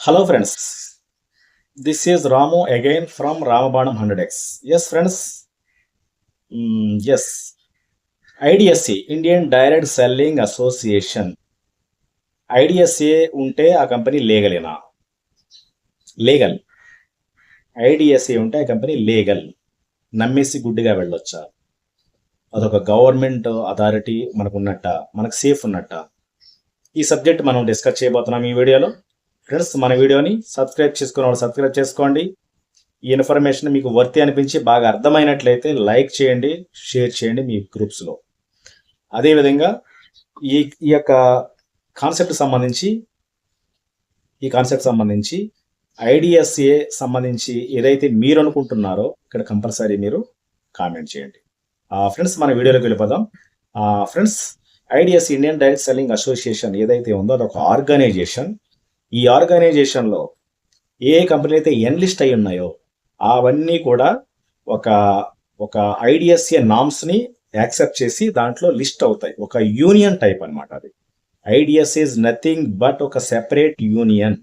Hello friends this is Ramu again from Ramabanam hundred X S friends yes IDSC Indian direct selling association IDSA ఉంటే ఆ company లేగలేనా? Legal IDSA ఉంటే ఆ company legal. నమ్మేసి గుడ్డిగా వెళ్ళొచ్చా? అదొక గవర్నమెంట్ అథారిటీ మనకు ఉన్నట్ట మనకు సేఫ్ ఉన్నట్ట? ఈ సబ్జెక్ట్ మనం డిస్కస్ చేయబోతున్నాం ఈ వీడియోలో. ఫ్రెండ్స్ మన వీడియోని సబ్స్క్రైబ్ చేసుకున్న వాళ్ళు సబ్స్క్రైబ్ చేసుకోండి. ఈ ఇన్ఫర్మేషన్ మీకు వర్తి అనిపించి బాగా అర్థమైనట్లయితే లైక్ చేయండి షేర్ చేయండి మీ గ్రూప్స్లో అదేవిధంగా ఈ ఈ యొక్క కాన్సెప్ట్ సంబంధించి ఈ కాన్సెప్ట్ సంబంధించి ఐడిఎస్ఏ సంబంధించి ఏదైతే మీరు అనుకుంటున్నారో ఇక్కడ కంపల్సరీ మీరు కామెంట్ చేయండి. ఫ్రెండ్స్ మన వీడియోలోకి వెళ్ళిపోదాం. Friends IDS Indian direct selling association ఏదైతే ఉందో అదొక ఆర్గనైజేషన్. ఈ ఆర్గనైజేషన్లో ఏ కంపెనీలు అయితే ఎన్లిస్ట్ అయి ఉన్నాయో అవన్నీ కూడా ఒక ఒక ఐడిఎస్ఏ నామ్స్ని యాక్సెప్ట్ చేసి దాంట్లో లిస్ట్ అవుతాయి. ఒక యూనియన్ టైప్ అన్నమాట అది. ఐడిఎస్ ఈజ్ నథింగ్ బట్ ఒక separate union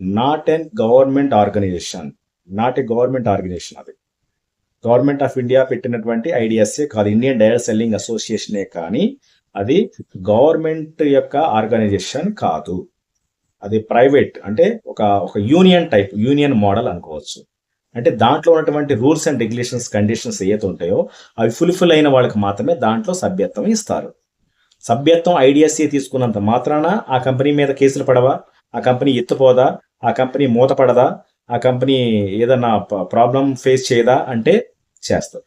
not an government organisation. Not a government organisation అది. గవర్నమెంట్ ఆఫ్ ఇండియా పెట్టినటువంటి ఐడిఎస్ఏ కాదు ఇండియన్ డైరెక్ట్ సెల్లింగ్ అసోసియేషనే కానీ అది గవర్నమెంట్ యొక్క ఆర్గనైజేషన్ కాదు. అది ప్రైవేట్ అంటే ఒక ఒక యూనియన్ టైప్ యూనియన్ మోడల్ అనుకోవచ్చు. అంటే దాంట్లో ఉన్నటువంటి రూల్స్ అండ్ రెగ్యులేషన్స్ కండిషన్స్ ఏవైతే ఉంటాయో అవి ఫుల్ఫిల్ అయిన వాళ్ళకి మాత్రమే దాంట్లో సభ్యత్వం ఇస్తారు. సభ్యత్వం ఐడిఎస్సీ తీసుకున్నంత మాత్రాన ఆ కంపెనీ మీద కేసులు పడవా? ఆ కంపెనీ ఎత్తుపోదా? ఆ కంపెనీ మూతపడదా? ఆ కంపెనీ ఏదన్నా ప్రాబ్లం ఫేస్ చేయదా అంటే చేస్తారు.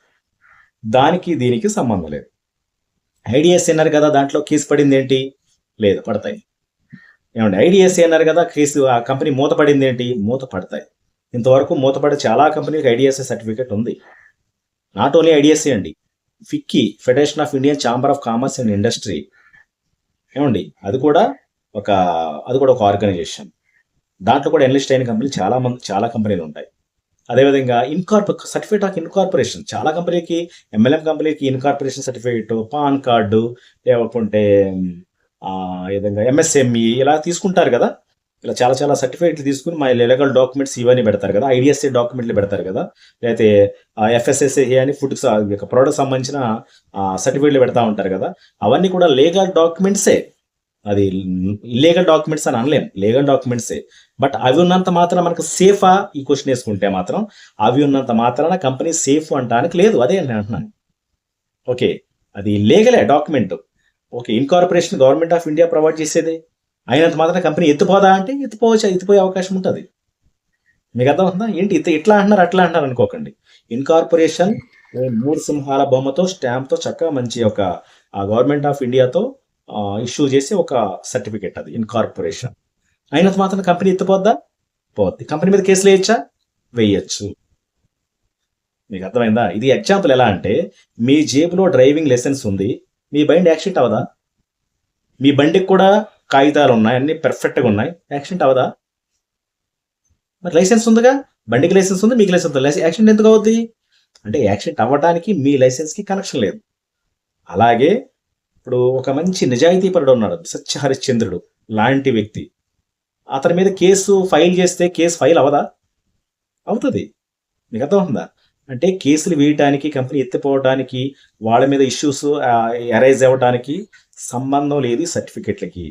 దానికి దీనికి సంబంధం లేదు. ఐడిఎస్సీ అన్నారు కదా దాంట్లో కేసు పడింది ఏంటి లేదు పడతాయి. ఏమండి? ఐడిఎస్ఏ అన్నారు కదా క్రీస్ ఆ కంపెనీ మూతపడింది ఏంటి? మూత పడతాయి ఇంతవరకు మూతపడే చాలా కంపెనీకి ఐడిఎస్ఏ సర్టిఫికేట్ ఉంది. నాట్ ఓన్లీ ఐడిఎస్ఏ అండి FICCI federation of Indian chamber of commerce and industry. ఏమండి? అది కూడా ఒక అది కూడా ఒక ఆర్గనైజేషన్. దాంట్లో కూడా ఎన్లిస్ట్ అయిన కంపెనీలు చాలా మంది చాలా కంపెనీలు ఉంటాయి. అదేవిధంగా ఇన్కార్పొ సర్టిఫికేట్ ఆఫ్ ఇన్కార్పొరేషన్. చాలా కంపెనీకి ఎంఎల్ఎం కంపెనీకి ఇన్కార్పొరేషన్ సర్టిఫికేట్ పాన్ కార్డు లేకుంటే విధంగా ఎంఎస్ఎంఈ ఇలా తీసుకుంటారు కదా. ఇలా చాలా చాలా సర్టిఫికేట్లు తీసుకుని మా లీగల్ డాక్యుమెంట్స్ ఇవన్నీ పెడతారు కదా. ఐడిఎస్ఏ డాక్యుమెంట్లు పెడతారు కదా. లేకపోతే ఎఫ్ఎస్ఎస్ఏ అని ఫుడ్ ప్రోడక్ట్ సంబంధించిన సర్టిఫికేట్లు పెడతా ఉంటారు కదా. అవన్నీ కూడా లీగల్ డాక్యుమెంట్సే అది ఇల్లీగల్ డాక్యుమెంట్స్ అని అనలేం. లీగల్ డాక్యుమెంట్సే బట్ అవి ఉన్నంత మాత్రం మనకు సేఫా ఈ క్వశ్చన్ వేసుకుంటే మాత్రం అవి ఉన్నంత మాత్రాన కంపెనీ సేఫ్ అంటానికి లేదు. అదే నేను అంటున్నాను. ఓకే. అది లీగలే document okay incorporation government of India provide చేసేది. అయినంత మాత్రం కంపెనీ ఎత్తుపోదా అంటే ఎత్తుపోవచ్చు ఎత్తుపోయే అవకాశం ఉంటుంది. మీకు అర్థమవుతుందా? ఏంటి ఇత ఇట్లా అంటున్నారు అట్లా అంటున్నారు అనుకోకండి. ఇన్కార్పొరేషన్ మూడు సింహాల బొమ్మతో స్టాంప్తో చక్కగా మంచి ఒక గవర్నమెంట్ ఆఫ్ ఇండియాతో ఇష్యూ చేసి ఒక సర్టిఫికెట్ అది ఇన్కార్పొరేషన్ అయినంత మాత్రం కంపెనీ ఎత్తుపోద్దా? పోద్ది. కంపెనీ మీద కేసులు వేయచ్చా? వేయచ్చు. మీకు అర్థమైందా? ఇది ఎగ్జాంపుల్ ఎలా అంటే మీ జేబులో డ్రైవింగ్ లైసెన్స్ ఉంది మీ బండి యాక్సిడెంట్ అవదా మీ బండికి కూడా కాగితాలు ఉన్నాయి అన్ని పెర్ఫెక్ట్గా ఉన్నాయి. యాక్సిడెంట్ అవదా మరి లైసెన్స్ ఉందిగా? బండికి లైసెన్స్ ఉంది మీకు లైసెన్స్ ఉంది. యాక్సిడెంట్ ఎందుకు అవుద్ది? అంటే యాక్సిడెంట్ అవ్వడానికి మీ లైసెన్స్కి కనెక్షన్ లేదు. అలాగే ఇప్పుడు ఒక మంచి నిజాయితీపరుడు ఉన్నాడు సత్య హరిశ్చంద్రుడు లాంటి వ్యక్తి. అతని మీద కేసు ఫైల్ చేస్తే కేసు ఫైల్ అవదా అవుతుంది. మీకు అర్థమవుతుందా? అంటే కేసులు వేయటానికి కంపెనీ ఎత్తిపోవడానికి వాళ్ళ మీద ఇష్యూస్ అరైజ్ అవ్వడానికి సంబంధం లేదు సర్టిఫికెట్లకి.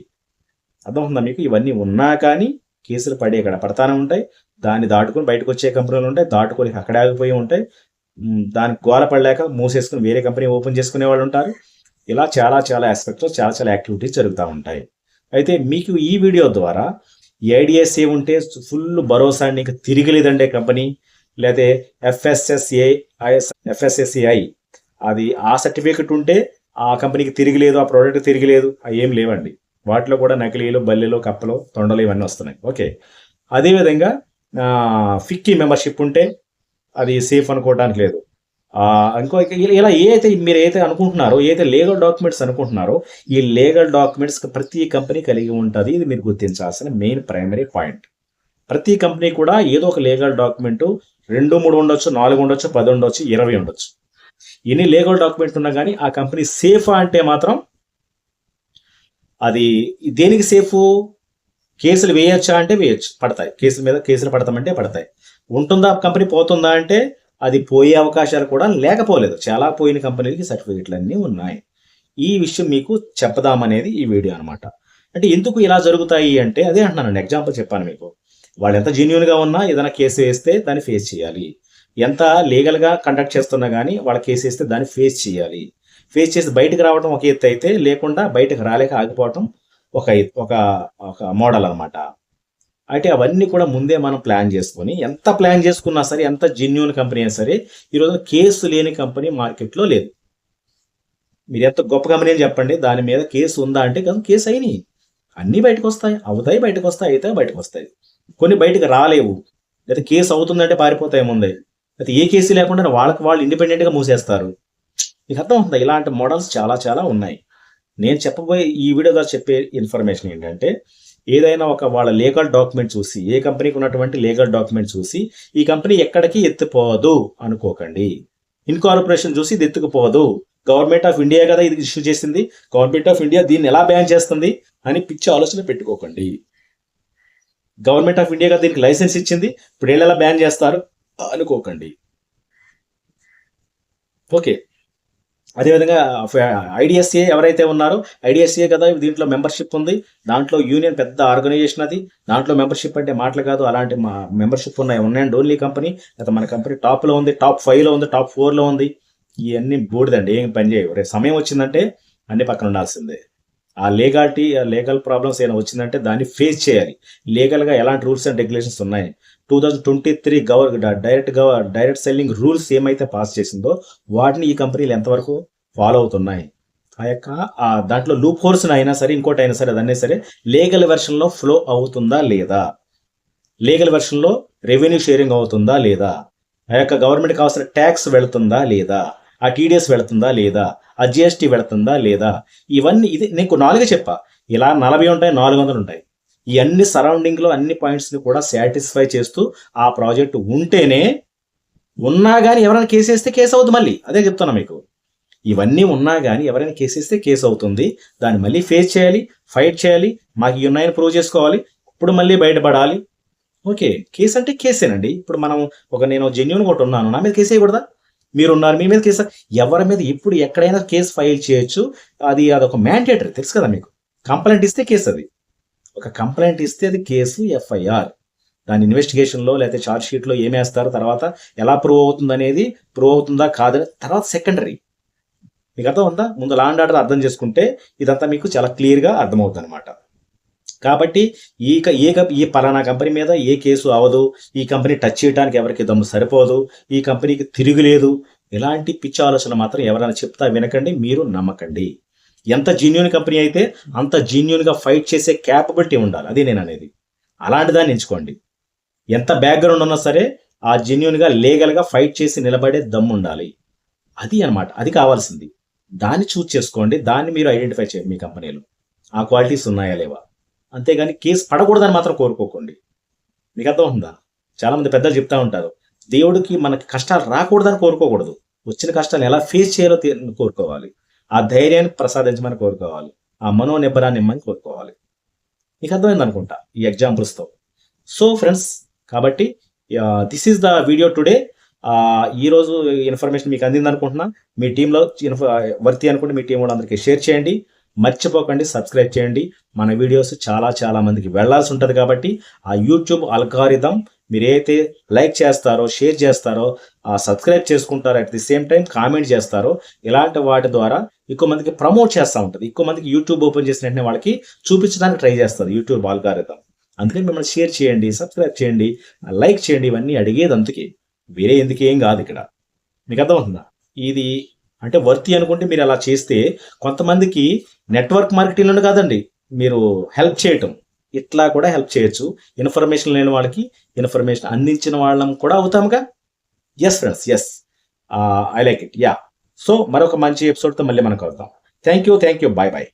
అర్థమవుతుందా మీకు? ఇవన్నీ ఉన్నా కానీ కేసులు పడే ఇక్కడ పడతానే ఉంటాయి. దాన్ని దాటుకొని బయటకు వచ్చే కంపెనీలు ఉంటాయి. దాటుకొని అక్కడ ఆగిపోయి ఉంటాయి. దానికి గోల పడలేక మూసేసుకుని వేరే కంపెనీ ఓపెన్ చేసుకునే వాళ్ళు ఉంటారు. ఇలా చాలా చాలా ఆస్పెక్ట్స్లో చాలా చాలా యాక్టివిటీస్ జరుగుతూ ఉంటాయి. అయితే మీకు ఈ వీడియో ద్వారా ఐడియాస్ ఏ ఉంటే ఫుల్ భరోసా ఇంకా తిరిగి లేదండే కంపెనీ. లేకపోతే ఎఫ్ఎస్ఎస్ఏ ఎఫ్ఎస్ఎస్ఏఐ. అది ఆ సర్టిఫికెట్ ఉంటే ఆ కంపెనీకి తిరిగి లేదు ఆ ప్రోడక్ట్ తిరిగిలేదు అవి ఏం లేవండి. వాటిలో కూడా నకిలీలు బల్లెలు కప్పలు తొండలు ఇవన్నీ వస్తున్నాయి. ఓకే. అదేవిధంగా ఫిక్కీ మెంబర్షిప్ ఉంటే అది సేఫ్ అనుకోవడానికి లేదు. ఇంకో ఇలా ఏదైతే మీరు ఏదైతే అనుకుంటున్నారో ఏదైతే లీగల్ డాక్యుమెంట్స్ అనుకుంటున్నారో ఈ లీగల్ డాక్యుమెంట్స్ ప్రతి కంపెనీ కలిగి ఉంటుంది ఇది మీరు గుర్తించాల్సిన మెయిన్ ప్రైమరీ పాయింట్. ప్రతి కంపెనీ కూడా ఏదో ఒక లీగల్ డాక్యుమెంట్ రెండు మూడు ఉండొచ్చు నాలుగు ఉండొచ్చు పది ఉండొచ్చు ఇరవై ఉండొచ్చు. ఎన్ని లీగల్ డాక్యుమెంట్ ఉన్నా కానీ ఆ కంపెనీ సేఫా అంటే మాత్రం అది దేనికి సేఫ్ కేసులు వేయొచ్చా అంటే వేయచ్చు పడతాయి. కేసుల మీద కేసులు పడతామంటే పడతాయి. ఉంటుందా కంపెనీ పోతుందా అంటే అది పోయే అవకాశాలు కూడా లేకపోలేదు. చాలా పోయిన కంపెనీలకి సర్టిఫికెట్లు అన్నీ ఉన్నాయి. ఈ విషయం మీకు చెప్పదామనేది ఈ వీడియో అనమాట అంటే ఎందుకు ఇలా జరుగుతాయి అంటే అదే అంటున్నాను ఎగ్జాంపుల్ చెప్పాను మీకు. వాళ్ళు ఎంత జెన్యున్గా ఉన్నా ఏదైనా కేసు వేస్తే దాన్ని ఫేస్ చేయాలి. ఎంత లీగల్గా కండక్ట్ చేస్తున్నా కానీ వాళ్ళ కేసు వేస్తే దాన్ని ఫేస్ చేయాలి. ఫేస్ చేసి బయటకు రావడం ఒక ఎత్తు అయితే లేకుండా బయటకు రాలేక ఆగిపోవటం ఒక ఒక ఒక మోడల్ అనమాట అయితే అవన్నీ కూడా ముందే మనం ప్లాన్ చేసుకొని ఎంత ప్లాన్ చేసుకున్నా సరే ఎంత జెన్యున్ కంపెనీ అయినా సరే ఈరోజు కేసు లేని కంపెనీ మార్కెట్లో లేదు. మీరు ఎంత గొప్ప కంపెనీ అని చెప్పండి దాని మీద కేసు ఉందా అంటే కదా కేసు అయినాయి. అన్నీ బయటకు వస్తాయి అవుతాయి బయటకు వస్తాయి అయితే బయటకు వస్తాయి. కొన్ని బయటకు రాలేవు. లేదా కేసు అవుతుందంటే పారిపోతాయి ముందే. అయితే ఏ కేసు లేకుండా వాళ్ళకి వాళ్ళు ఇండిపెండెంట్గా మూసేస్తారు. మీకు అర్థం అవుతుంది ఇలాంటి మోడల్స్ చాలా చాలా ఉన్నాయి. నేను చెప్పబోయే ఈ వీడియో ద్వారా చెప్పే ఇన్ఫర్మేషన్ ఏంటంటే ఏదైనా ఒక వాళ్ళ లీగల్ డాక్యుమెంట్ చూసి ఏ కంపెనీకి ఉన్నటువంటి లీగల్ డాక్యుమెంట్ చూసి ఈ కంపెనీ ఎక్కడికి ఎత్తిపోదు అనుకోకండి. ఇన్కార్పొరేషన్ చూసి ఇది ఎత్తుకుపోదు. గవర్నమెంట్ ఆఫ్ ఇండియా కదా ఇది ఇష్యూ చేసింది. గవర్నమెంట్ ఆఫ్ ఇండియా దీన్ని ఎలా బ్యాన్ చేస్తుంది అని పిచ్చి ఆలోచన పెట్టుకోకండి. గవర్నమెంట్ ఆఫ్ ఇండియా దీనికి లైసెన్స్ ఇచ్చింది. ఇప్పుడు ఏళ్ళలా ఎలా బ్యాన్ చేస్తారు? అనుకోకండి. ఓకే. అదేవిధంగా ఐడిఎస్ఏ ఎవరైతే ఉన్నారో ఐడిఎస్ఏ కదా దీంట్లో మెంబర్షిప్ ఉంది. దాంట్లో యూనియన్ పెద్ద ఆర్గనైజేషన్ అది. దాంట్లో మెంబర్షిప్ అంటే మాటలు కాదు. అలాంటి మా మెంబర్షిప్ ఉన్నాయి. ఉన్నాయండి ఓన్లీ కంపెనీ అయితే మన కంపెనీ టాప్లో ఉంది టాప్ ఫైవ్లో ఉంది టాప్ ఫోర్లో ఉంది. ఇవన్నీ బూడిదండి. ఏం పని చేయవు. రేపు సమయం వచ్చిందంటే అన్ని పక్కన ఉండాల్సిందే. ఆ లీగాలిటీ ఆ లీగల్ ప్రాబ్లమ్స్ ఏమైనా వచ్చిందంటే దాన్ని ఫేస్ చేయాలి. లీగల్గా ఎలాంటి రూల్స్ అండ్ రెగ్యులేషన్స్ ఉన్నాయి? టూ థౌజండ్ ట్వంటీ త్రీ గవర్ డైరెక్ట్ గవర్ డైరెక్ట్ సెల్లింగ్ రూల్స్ ఏమైతే పాస్ చేసిందో వాటిని ఈ కంపెనీలు ఎంతవరకు ఫాలో అవుతున్నాయి? ఆ యొక్క దాంట్లో లూప్ హోర్స్ అయినా సరే ఇంకోటి అయినా సరే అదన్నీ సరే లీగల్ వెర్షన్లో ఫ్లో అవుతుందా లేదా? లీగల్ వెర్షన్లో రెవెన్యూ షేరింగ్ అవుతుందా లేదా? ఆ యొక్క గవర్నమెంట్కి కావాల్సిన ట్యాక్స్ వెళుతుందా లేదా? ఆ టీడీఎస్ వెళుతుందా లేదా? ఆ జిఎస్టీ వెళుతుందా లేదా? ఇవన్నీ ఇది నీకు నాలుగే చెప్పా. ఇలా నలభై ఉంటాయి నాలుగు వందలు ఉంటాయి. ఈ అన్ని సరౌండింగ్లో అన్ని పాయింట్స్ని కూడా సాటిస్ఫై చేస్తూ ఆ ప్రాజెక్ట్ ఉంటేనే ఉన్నా కానీ ఎవరైనా కేసు వేస్తే కేసు అవుతుంది మళ్ళీ. అదే చెప్తున్నా మీకు. ఇవన్నీ ఉన్నా కానీ ఎవరైనా కేసు వేస్తే కేసు అవుతుంది. దాన్ని మళ్ళీ ఫేస్ చేయాలి ఫైట్ చేయాలి మాకు ఉన్నాయని ప్రూవ్ చేసుకోవాలి. ఇప్పుడు మళ్ళీ బయటపడాలి. ఓకే. కేసు అంటే కేసేనండి ఇప్పుడు మనం ఒక నేను జెన్యున్ ఒకటి ఉన్నాను నా మీద కేసు వేయకూడదా మీరు ఉన్నారు మీ మీద కేసు ఎవరి మీద ఎప్పుడు ఎక్కడైనా కేసు ఫైల్ చేయొచ్చు. అది అదొక మ్యాండేటరీ తెలుసు కదా మీకు? కంప్లైంట్ ఇస్తే కేసు అది. ఒక కంప్లైంట్ ఇస్తే అది కేసు ఎఫ్ఐఆర్ దాని ఇన్వెస్టిగేషన్లో లేకపోతే ఛార్జ్ షీట్లో ఏమేస్తారు తర్వాత ఎలా ప్రూవ్ అవుతుంది అనేది ప్రూవ్ అవుతుందా కాదని తర్వాత సెకండరీ మీకు అర్థం ఉందా? ముందు లాండ్ ఆర్డర్ అర్థం చేసుకుంటే ఇదంతా మీకు చాలా క్లియర్గా అర్థమవుతుంది అనమాట కాబట్టి ఈ క- ఏ ఈ పలానా కంపెనీ మీద ఏ కేసు అవదు ఈ కంపెనీ టచ్ చేయడానికి ఎవరికి దమ్ము సరిపోదు ఈ కంపెనీకి తిరుగులేదు ఇలాంటి పిచ్చి ఆలోచన మాత్రం ఎవరైనా చెప్తా వినకండి మీరు నమ్మకండి. ఎంత జెన్యున్ కంపెనీ అయితే అంత జెన్యున్గా ఫైట్ చేసే క్యాపబిలిటీ ఉండాలి. అది నేను అనేది. అలాంటి దాన్ని ఎంచుకోండి. ఎంత బ్యాక్గ్రౌండ్ ఉన్నా సరే ఆ జెన్యున్గా లీగల్గా ఫైట్ చేసి నిలబడే దమ్ము ఉండాలి. అది అన్నమాట. అది కావాల్సింది. దాన్ని చూస్ చేసుకోండి. దాన్ని మీరు ఐడెంటిఫై చేయండి మీ కంపెనీలో. ఆ క్వాలిటీస్ ఉన్నాయా లేవా? అంతేగాని కేసు పడకూడదని మాత్రం కోరుకోకండి. మీకు అర్థం ఉందా చాలామంది పెద్దలు చెప్తా ఉంటారు దేవుడికి మనకి కష్టాలు రాకూడదని కోరుకోకూడదు. వచ్చిన కష్టాలు ఎలా ఫేస్ చేయాలో కోరుకోవాలి. ఆ ధైర్యాన్ని ప్రసాదించమని కోరుకోవాలి. ఆ మనోనిబ్బరాన్ని ఇమ్మని కోరుకోవాలి. మీకు అర్థమైంది అనుకుంటా ఈ ఎగ్జాంపుల్స్తో సో ఫ్రెండ్స్ కాబట్టి this is the video today ఈరోజు ఇన్ఫర్మేషన్ మీకు అందింది అనుకుంటున్నా మీ టీంలో వర్తి అనుకుంటే మీ టీం వాళ్ళందరికీ షేర్ చేయండి. మర్చిపోకండి సబ్స్క్రైబ్ చేయండి. మన వీడియోస్ చాలా చాలా మందికి వెళ్ళాల్సి ఉంటుంది కాబట్టి ఆ యూట్యూబ్ అల్గారిథం మీరు ఏదైతే లైక్ చేస్తారో షేర్ చేస్తారో ఆ సబ్స్క్రైబ్ చేసుకుంటారో at the same time comment చేస్తారో ఇలాంటి వాటి ద్వారా ఎక్కువ మందికి ప్రమోట్ చేస్తూ ఉంటుంది. ఎక్కువ మందికి యూట్యూబ్ ఓపెన్ చేసిన వెంటనే వాళ్ళకి చూపించడానికి ట్రై చేస్తుంది యూట్యూబ్ అల్గారిథం అందుకని మిమ్మల్ని షేర్ చేయండి సబ్స్క్రైబ్ చేయండి లైక్ చేయండి ఇవన్నీ అడిగేది అందుకే. వేరే ఎందుకేం కాదు ఇక్కడ. మీకు అర్థమవుతుందా? ఇది అంటే వర్తి అనుకుంటే మీరు అలా చేస్తే కొంతమందికి నెట్వర్క్ మార్కెటింగ్లోనే కాదండి మీరు హెల్ప్ చేయటం. ఇట్లా కూడా హెల్ప్ చేయొచ్చు. ఇన్ఫర్మేషన్ లేని వాళ్ళకి ఇన్ఫర్మేషన్ అందించిన వాళ్ళం కూడా అవుతాముగా? Yes friends yes I like it ya so మరొక మంచి ఎపిసోడ్తో మళ్ళీ మనకు అవుతాం thank you thank you bye bye